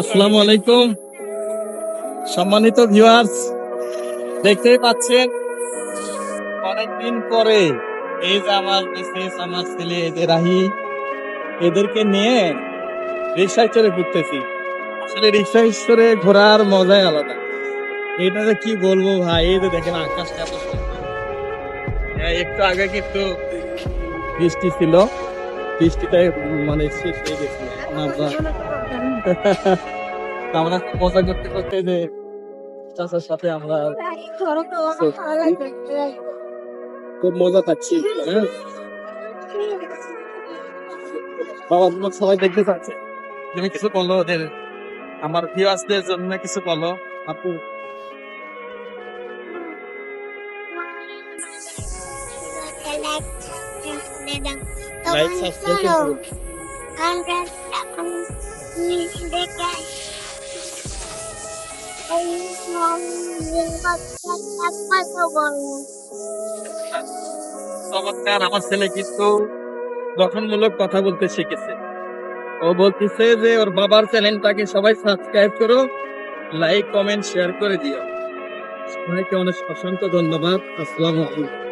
আসসালামু আলাইকুম। সম্মানিত ভিউয়ার্স পাচ্ছেন অনেকদিন পরে এই যে আমার আমার ছেলে রাহি এদেরকে নিয়ে রিক্সায় চড়ে ঘুরতেছি। আসলে রিক্সায় চড়ে ঘোরার মজাই আলাদা। এটা যে কি বলব ভাই এই যে দেখেন আকাশটা হ্যাঁ, একটু আগে কিন্তু বৃষ্টি ছিল। বৃষ্টিতে মানে শেষ হয়ে গেছিল। আমরা মজা করতে করতে যে চাচার সাথে আমরা খুব মজা পাচ্ছি হ্যাঁ? বাবা তোমার সবাই দেখতে পাচ্ছে। তুমি কিছু বলো ওদের আমার ভিউয়ার্সদের জন্য কিছু বলো আপু। লাইক সাবস্ক্রাইব করো চমৎকার, আমার ছেলে কিন্তু গঠনমূলক কথা বলতে শিখেছে। ও বলতেছে যে ওর বাবার চ্যানেলটাকে সবাই সাবস্ক্রাইব করো লাইক কমেন্ট শেয়ার করে দিও। সবাইকে অনেক অসংখ্য ধন্যবাদ। আসসালামু আলাইকুম।